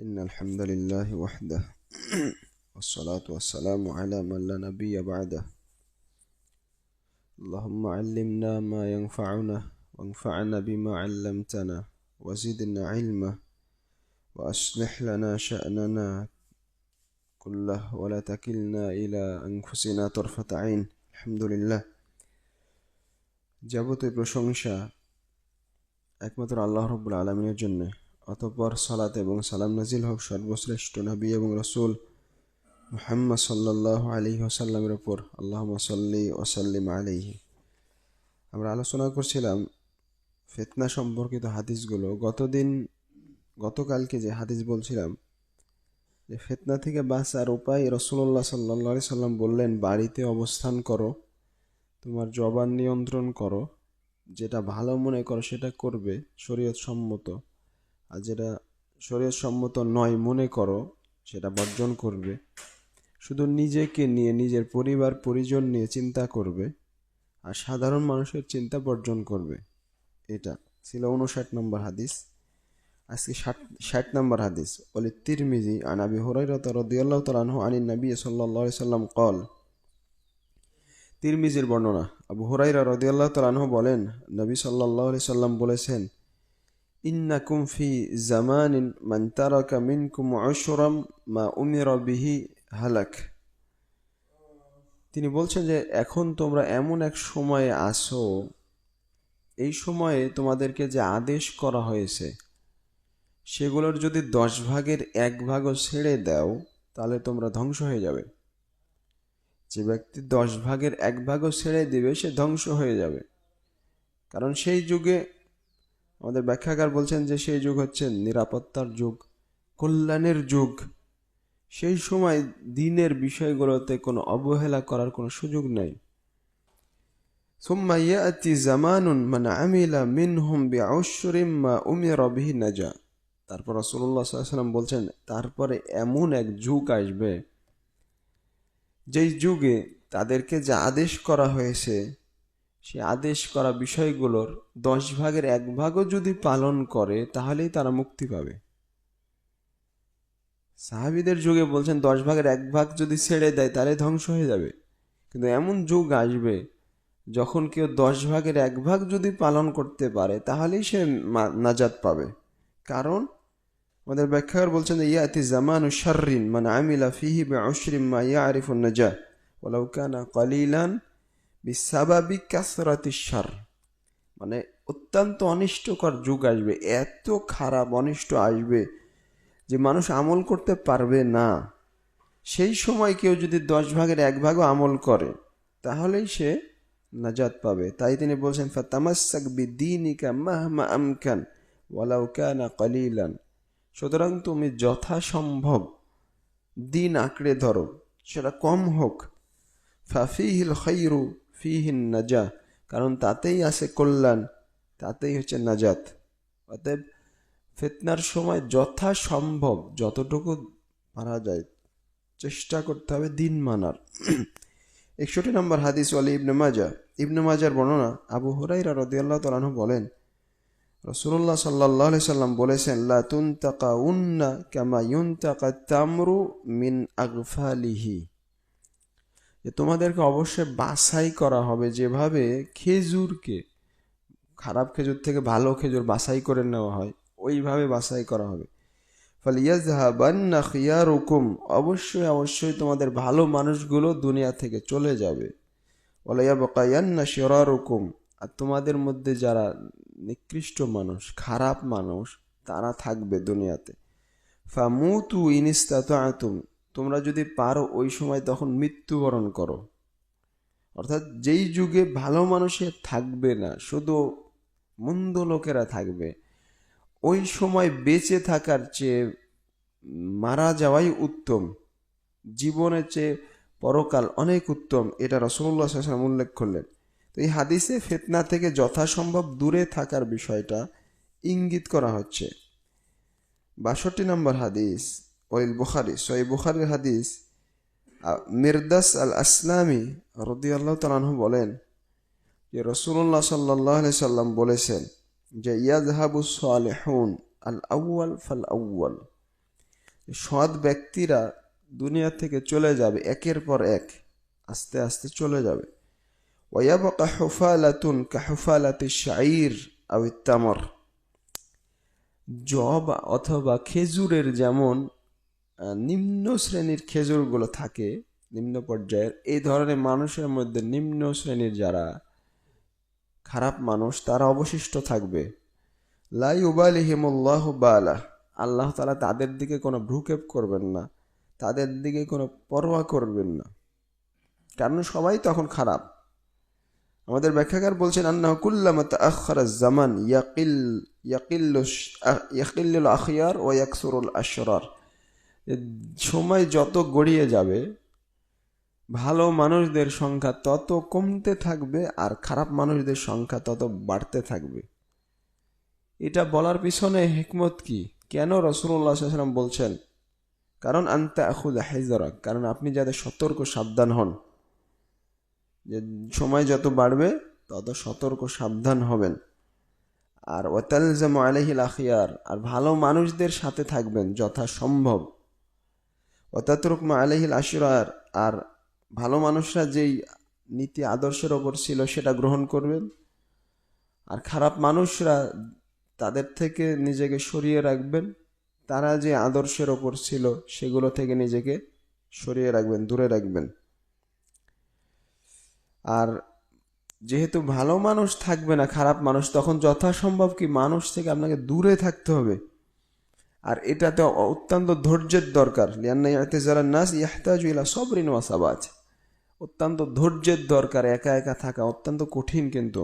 إن الحمد لله وحده والصلاة والسلام على من لا نبي بعده اللهم علمنا ما ينفعنا وانفعنا بما علمتنا وزدنا علما وأصلح لنا شأننا كله ولا تكلنا إلى أنفسنا طرفة عين الحمد لله যাবতীয় প্রশংসা একমাত্র আল্লাহ রব্বুল আলমিনের জন্য অতঃপর সালাত এবং সালাম নাজিল হোক সর্বশ্রেষ্ঠ নবী এবং রসুল মুহাম্মদ সাল্লাহ আলী ওসাল্লামের ওপর আল্লাহ সাল্লি ওসাল্লিম আলিহি আমরা আলোচনা করছিলাম ফেতনা সম্পর্কিত হাদিসগুলো। গতদিন, গতকালকে যে হাদিস বলছিলাম, যে ফেতনা থেকে বাঁচার উপায় রসুল্লাহ সাল্লা সাল্লাম বললেন, বাড়িতে অবস্থান করো, তোমার জবান নিয়ন্ত্রণ করো, যেটা ভালো মনে করো সেটা করবে শরীয়ত সম্মত আর যেটা শরীয়ত সম্মত নয় মনে করো, সেটা বর্জন করবে। শুধু নিজেকে নিয়ে, নিজের পরিবার, পরিজন নিয়ে চিন্তা করবে আর সাধারণ মানুষের চিন্তা বর্জন করবে। এটা ছিল উনষাট নম্বর হাদিস। আজকে ষাট ষাট নম্বর হাদিস। বলে তিরমিজি আনাবি হরাইরত রদিয়াল্লাহ তালাহ আনিন নবী সাল্লাহ সাল্লাম কল তিরমিজির বর্ণনা, আবু হুরাইরা রদিয়াল্লাহ তালাহ বলেন, নবী সাল্লাহ সাল্লাম বলেছেন ইন্নাকুম ফি জামানিন মান তারাকা মিনকুম আশরাম মা উমিরা বিহি হালাক তিনি বলছেন যে, এখন তোমরা এমন এক সময়ে আসো এই সময়ে তোমাদেরকে যে আদেশ করা হয়েছে, সেগুলোর যদি দশ ভাগের এক ভাগও ছেড়ে দাও, তাহলে তোমরা ধ্বংস হয়ে যাবে। যে ব্যক্তি দশ ভাগের এক ভাগও ছেড়ে দিবে, সে ধ্বংস হয়ে যাবে। কারণ সেই যুগে আমাদের ব্যাখ্যাকার বলছেন যে সেই যুগ হচ্ছে নিরাপত্তার যুগ কল্যাণের যুগ সেই সময় দিনের বিষয়গুলোতে কোনো অবহেলা করার কোনো সুযোগ নেই ثم يأتي زمان من عمل منهم بعشر ما أمر به نجا তারপর রসুল্লাহ সাল্লাম বলছেন তারপরে এমন এক যুগ আসবে যেই যুগে তাদেরকে যে আদেশ করা হয়েছে সে আদেশ করা বিষয়গুলোর দশ ভাগের এক ভাগও যদি পালন করে, তাহলেই তারা মুক্তি পাবে। সাহাবিদের যুগে বলছেন, দশ ভাগের এক ভাগ যদি ছেড়ে দেয়, তাহলে ধ্বংস হয়ে যাবে। কিন্তু এমন যুগ আসবে, যখন কেউ দশ ভাগের এক ভাগ যদি পালন করতে পারে, তাহলেই সে নাজাত পাবে। কারণ আমাদের ব্যাখ্যাকার বলছেন ইয়াতি জামান শাররিন মানে আমিলা ফিহি বে অশ্রিম মা ইয়া আরিফুন নাজা ওলাউ কানা কলিলান বিসাবাবি কাসরাতি সার মানে অত্যন্ত অনিষ্টকর যুগ আসবে, এত খারাপ অনিষ্ট আসবে যে মানুষ আমল করতে পারবে না। সেই সময় কেউ যদি দশ ভাগের এক ভাগও আমল করে, তাহলেই সে নাজাত পাবে। তাই তিনি বলছেন ফাতামাসাক বিদিনিকা মাহমা আমকান ওয়ালাউ কানা কলিলান। সুতরাং তুমি যথাসম্ভব দিন আঁকড়ে ধরো, সেটা কম হোক। ফাফিহিল খৈরু ফিহিন নাজা কারণ তাতেই আছে কল্যাণ, তাতেই হচ্ছে নাজাত। অতএব ফেতনার সময় যথাসম্ভব যতটুকু পারা যায় চেষ্টা করতে হবে দিন মানার। একষট্টি নম্বর হাদিস আলী ইবনে মাজা ইবনে মাজার বর্ণনা, আবু হুরাইরা রদিয়াল্লাহ তালানহ বলেন রসুল্লাহ সাল্লাহ সাল্লাম বলেছেন লাতুন তাকা উন্না কামা ইউনতাকা তামরু মিন আগফালিহি। যে তোমাদেরকে অবশ্যই বাছাই করা হবে যেভাবে খেজুরকে, খারাপ খেজুর থেকে ভালো খেজুর বাছাই করে নেওয়া হয়, ওইভাবে বাছাই করা হবে। ফলে ইয়াজহাবান্না খিয়ারুকুম, অবশ্যই অবশ্যই তোমাদের ভালো মানুষগুলো দুনিয়া থেকে চলে যাবে। ওলাইয়া বকায়ান্না শিরারুকুম, আর তোমাদের মধ্যে যারা নিকৃষ্ট মানুষ, খারাপ মানুষ, তারা থাকবে দুনিয়াতে। ফামুতু ইনিস্তাতুম তোমরা যদি পারো ওই সময় তখন মৃত্যুবরণ করো। অর্থাৎ যেই যুগে ভালো মানুষের থাকবে না, শুধু মন্দ লোকেরা থাকবে, ওই সময় বেঁচে থাকার চেয়ে মারা যাওয়াই উত্তম। জীবনের চেয়ে পরকাল অনেক উত্তম, এটা রসুল্লাহ উল্লেখ করলেন। তো এই হাদিসে ফেতনা থেকে যথাসম্ভব দূরে থাকার বিষয়টা ইঙ্গিত করা হচ্ছে। বাষট্টি নম্বর হাদিস ওইল বুখারি সই বুখারির হাদিস মির্দাস আল আসলামী রদি আল্লাহ তালাহ বলেন যে রসুল্লাহ সাল্লাহ সাল্লাম বলেছেন যে ইয়াজহাবু সালেহুন আল আউয়াল ফাল আউয়াল সৎ ব্যক্তিরা দুনিয়া থেকে চলে যাবে, একের পর এক, আস্তে আস্তে চলে যাবে। ওয়াবাকা হুফালাতুন কাহুফালাতি শাইর আবিত্তামর জব অথবা খেজুরের যেমন নিম্ন শ্রেণির খেজুরগুলো থাকে, নিম্ন পর্যায়ের। এই ধরনের মানুষের মধ্যে নিম্ন শ্রেণির যারা খারাপ মানুষ, তারা অবশিষ্ট থাকবে। লাই উবালিহিমুল্লাহ বালা। আল্লাহ তালা তাদের দিকে কোনো ভ্রুক্ষেপ করবেন না, তাদের দিকে কোনো পরোয়া করবেন না। কারণ সবাই তখন খারাপ। আমাদের ব্যাখ্যাকার বলছেন আন্না কুল্লামা তাআখারা জামান ইয়াকিল ইয়াকিল্লু ইয়াকিল্লুল আখিয়ার ও ইয়াকসুরুল আশরার। সময় যত গড়িয়ে যাবে, ভালো মানুষদের সংখ্যা তত কমতে থাকবে আর খারাপ মানুষদের সংখ্যা তত বাড়তে থাকবে। এটা বলার পিছনে হেকমত কি? কেন রসুল্লাহ বলছেন, কারণ আনতে আখুদ কারণ আপনি যাতে সতর্ক, সাবধান হন। যে সময় যত বাড়বে, তত সতর্ক, সাবধান হবেন। আর ওয়াতালজাম আলহিল আখিয়ার, আর ভালো মানুষদের সাথে থাকবেন যথাসম্ভব। ওতাতরুকমা আলহিল আশুরার, আর ভালো মানুষরা যেই নীতি আদর্শের ওপর ছিল সেটা গ্রহণ করবেন। আর খারাপ মানুষরা তাদের থেকে নিজেকে সরিয়ে রাখবেন। তারা যে আদর্শের ওপর ছিল সেগুলো থেকে নিজেকে সরিয়ে রাখবেন, দূরে রাখবেন। আর যেহেতু ভালো মানুষ থাকবে না, খারাপ মানুষ, তখন যথাসম্ভব কি মানুষ থেকে আপনাকে দূরে থাকতে হবে? আর এটাতে অত্যন্ত ধৈর্যের দরকার লিয়ান্না ইয়াতেজারান নাস ইয়াহতাজু ইলা সবরিন ওয়াসাবাজ অত্যন্ত ধৈর্যের দরকার একা একা থাকা অত্যন্ত কঠিন কিন্তু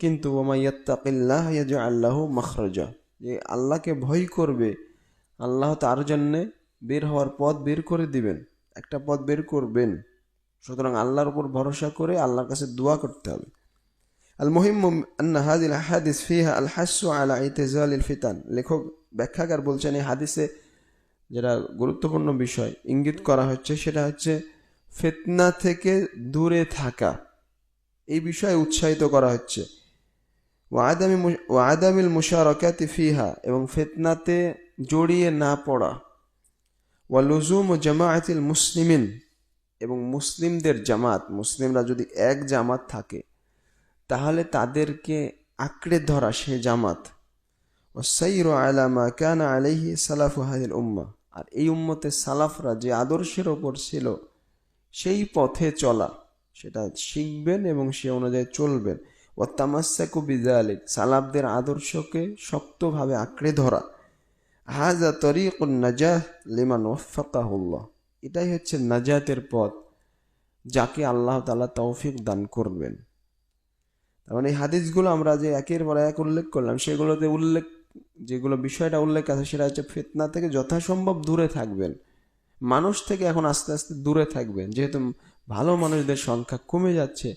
কিন্তু ওমা ইয়াত্তাকিল্লাহ ইয়াজআল্লাহু মাখরাজা যে আল্লাহকে ভয় করবে আল্লাহ তার জন্যে বের হওয়ার পথ বের করে দিবেন একটা পথ বের করবেন সুতরাং আল্লাহর উপর ভরসা করে আল্লাহর কাছে দোয়া করতে হবে المهم أن هذه الأحاديث فيها الحث على اعتزال الفتن লেখক ব্যাখ্যাকার বলছেন এই হাদিসে যেটা গুরুত্বপূর্ণ বিষয়, ইঙ্গিত করা হচ্ছে সেটা হচ্ছে ফেতনা থেকে দূরে থাকা। এই বিষয়ে উৎসাহিত করা হচ্ছে। ওয়াদামি ওয়াদামিল মুশারকাতি ফিহা এবং ফেতনাতে জড়িয়ে না পড়া। ওয়া লুজুম ও জামায়াতিল মুসলিমিন এবং মুসলিমদের জামাত, মুসলিমরা যদি এক জামাত থাকে, তাহলে তাদেরকে আঁকড়ে ধরা সে জামাত। ও সাইর আলামা কানা আলাইহি সালাফু হাদিল উম্মা আর এই উম্মতে সালাফরা যে আদর্শের ওপর ছিল, সেই পথে চলা, সেটা শিখবেন এবং সে অনুযায়ী চলবেন। ও তামাসাকু বিজালিক সালাফদের আদর্শকে শক্তভাবে আঁকড়ে ধরা। হাজা তরিকুন নাজাহ লিমান ওয়াফাকাহুল্লাহ। এটাই হচ্ছে নাজাতের পথ, যাকে আল্লাহ তালা তৌফিক দান করবেন। তার মানে এই হাদিসগুলো আমরা যে একের পর এক উল্লেখ করলাম, সেগুলোতে উল্লেখ যেগুলো বিষয়টা উল্লেখ আছে সেটা হচ্ছে ফেতনা থেকে যথাসম্ভব দূরে থাকবেন। মানুষ থেকে এখন আস্তে আস্তে দূরে থাকবেন। যেহেতু ভালো মানুষদের সংখ্যা কমে যাচ্ছে,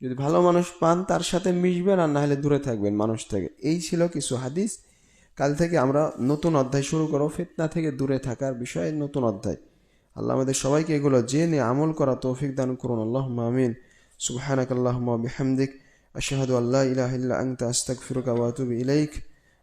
যদি ভালো মানুষ পান তার সাথে মিশবেন আর না হলে দূরে থাকবেন মানুষ থেকে। এই ছিল কিছু হাদিস। কাল থেকে আমরা নতুন অধ্যায় শুরু করো ফেতনা থেকে দূরে থাকার বিষয়ে নতুন অধ্যায়। আল্লাহ আমাদের সবাইকে এগুলো জেনে আমল করা তৌফিক দান করুন। আল্লাহ আমিন। সুবাহানাক আল্লাহ বিহামদিক। আশাহাদু আল্লাহ ইলাহ আংতা আস্তাক ফিরুকা ওয়াতুব ইলাইক।